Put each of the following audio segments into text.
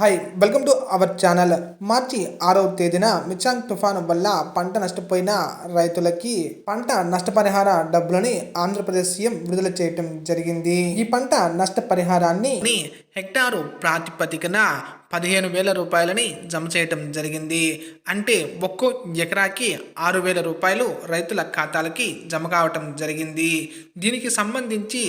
Hi welcome to our channel మార్చి ఆరవ తేదీన మిచాంగ్ తుఫాను వల్ల పంట నష్టపోయిన రైతులకి పంట నష్టపరిహార డబ్బులని ఆంధ్రప్రదేశ్ సీఎం విడుదల చేయటం జరిగింది. ఈ పంట నష్టపరిహారాన్ని హెక్టారు ప్రాతిపదికన పదిహేను వేల రూపాయలని జమ చేయటం జరిగింది. అంటే ఒక్కో ఎకరాకి ఆరు వేల రూపాయలు రైతుల ఖాతాలకి జమ కావటం జరిగింది. దీనికి సంబంధించి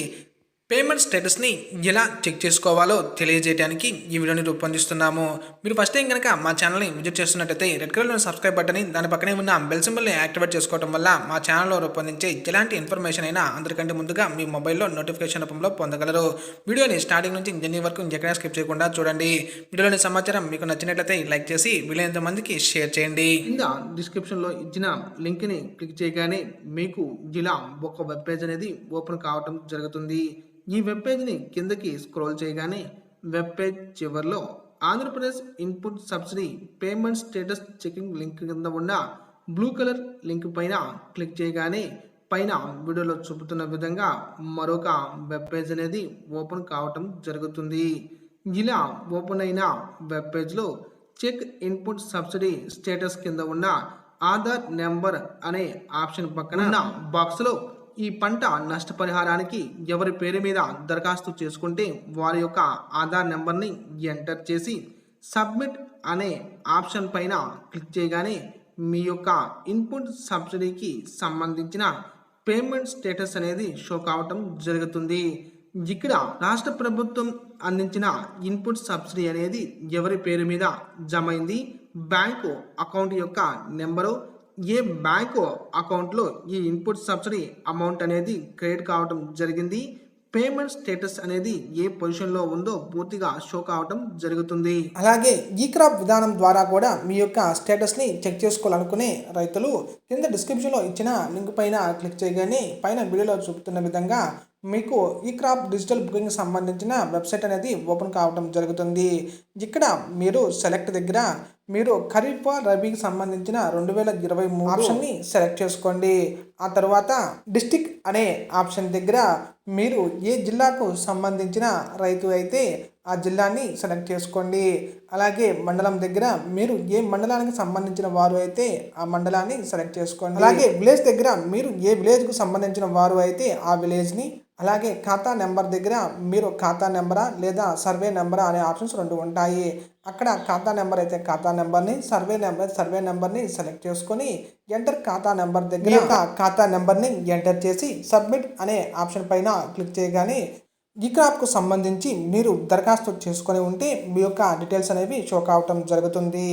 పేమెంట్ స్టేటస్ని ఎలా చెక్ చేసుకోవాలో తెలియజేయడానికి ఈ వీడియోని రూపొందిస్తున్నాము. మీరు ఫస్ట్ టైం కనుక మా ఛానల్ని విజిట్ చేస్తున్నట్టయితే రెడ్ కలర్లో సబ్స్క్రైబ్ బటన్ని దాని పక్కనే ఉన్న బెల్ సింబల్ని యాక్టివేట్ చేసుకోవడం వల్ల మా ఛానల్లో రూపొందించే ఎలాంటి ఇన్ఫర్మేషన్ అయినా అందరికంటే ముందుగా మీ మొబైల్లో నోటిఫికేషన్ రూపంలో పొందగలరు. వీడియోని స్టార్టింగ్ నుంచి ఇంజనీ వరకు ఎక్కడైనా స్కిప్ చేయకుండా చూడండి. వీడియోలోని సమాచారం మీకు నచ్చినట్లయితే లైక్ చేసి వీలైనంత మందికి షేర్ చేయండి. కింద డిస్క్రిప్షన్లో ఇచ్చిన లింక్ని క్లిక్ చేయగానే మీకు ఇలా ఒక వెబ్ పేజ్ అనేది ఓపెన్ కావటం జరుగుతుంది. ఈ వెబ్ పేజ్ని కిందకి స్క్రోల్ చేయగానే వెబ్ పేజ్ చివరిలో Andhra Pradesh input subsidy payment status checking link కింద ఉన్న బ్లూ కలర్ లింక్ పైన క్లిక్ చేయగానే పైన వీడియోలో చూపుతున్న విధంగా మరొక వెబ్ పేజ్ అనేది ఓపెన్ కావటం జరుగుతుంది. ఇలా ఓపెన్ అయిన వెబ్ పేజ్లో చెక్ ఇన్పుట్ సబ్సిడీ స్టేటస్ కింద ఉన్న ఆధార్ నెంబర్ అనే ఆప్షన్ పక్కన ఉన్న బాక్స్లో ఈ పంట నష్టపరిహారానికి ఎవరి పేరు మీద దరఖాస్తు చేసుకుంటే వారి యొక్క ఆధార్ నెంబర్ని ఎంటర్ చేసి సబ్మిట్ అనే ఆప్షన్ పైన క్లిక్ చేయగానే మీ యొక్క ఇన్పుట్ సబ్సిడీకి సంబంధించిన పేమెంట్ స్టేటస్ అనేది షో కావటం జరుగుతుంది. ఇక్కడ రాష్ట్ర ప్రభుత్వం అందించిన ఇన్పుట్ సబ్సిడీ అనేది ఎవరి పేరు మీద జమ అయింది? బ్యాంకు అకౌంట్ యొక్క నెంబరు ఏ బ్యాంకు అకౌంట్లో ఈ ఇన్పుట్ సబ్సిడీ అమౌంట్ అనేది క్రెడిట్ కావటం జరిగింది? పేమెంట్ స్టేటస్ అనేది ఏ పొజిషన్లో ఉందో పూర్తిగా షో కావటం జరుగుతుంది. అలాగే ఈ క్రాప్ విధానం ద్వారా కూడా మీ యొక్క స్టేటస్ని చెక్ చేసుకోవాలనుకునే రైతులు కింద డిస్క్రిప్షన్లో ఇచ్చిన లింక్ పైన క్లిక్ చేయగానే పైన వీడియోలో చూపుతున్న విధంగా మీకు ఈ క్రాప్ డిజిటల్ బుకింగ్ సంబంధించిన వెబ్సైట్ అనేది ఓపెన్ కావడం జరుగుతుంది. ఇక్కడ మీరు సెలెక్ట్ దగ్గర మీరు ఖరీఫ్ రబీకి సంబంధించిన రెండు వేల ఇరవై మూడు ఆప్షన్ని సెలెక్ట్ చేసుకోండి. ఆ తర్వాత డిస్టిక్ అనే ఆప్షన్ దగ్గర మీరు ఏ జిల్లాకు సంబంధించిన రైతు అయితే ఆ జిల్లాని సెలెక్ట్ చేసుకోండి. అలాగే మండలం దగ్గర మీరు ఏ మండలానికి సంబంధించిన వారు అయితే ఆ మండలాన్ని సెలెక్ట్ చేసుకోండి. అలాగే విలేజ్ దగ్గర మీరు ఏ విలేజ్కు సంబంధించిన వారు అయితే ఆ విలేజ్ని అలాగే ఖాతా నెంబర్ దగ్గర మీరు ఖాతా నెంబరా లేదా సర్వే నెంబరా అనే ఆప్షన్స్ రెండు ఉంటాయి. అక్కడ ఖాతా నెంబర్ అయితే ఖాతా నెంబర్ని సర్వే నెంబర్ సర్వే నెంబర్ని సెలెక్ట్ చేసుకొని ఎంటర్ ఖాతా నెంబర్ దగ్గర ఖాతా నెంబర్ని ఎంటర్ చేసి సబ్మిట్ అనే ఆప్షన్ పైన క్లిక్ చేయగానే ఈ క్రాప్కు సంబంధించి మీరు దరఖాస్తు చేసుకొని ఉంటే మీ యొక్క డీటెయిల్స్ అనేవి షో కావటం జరుగుతుంది.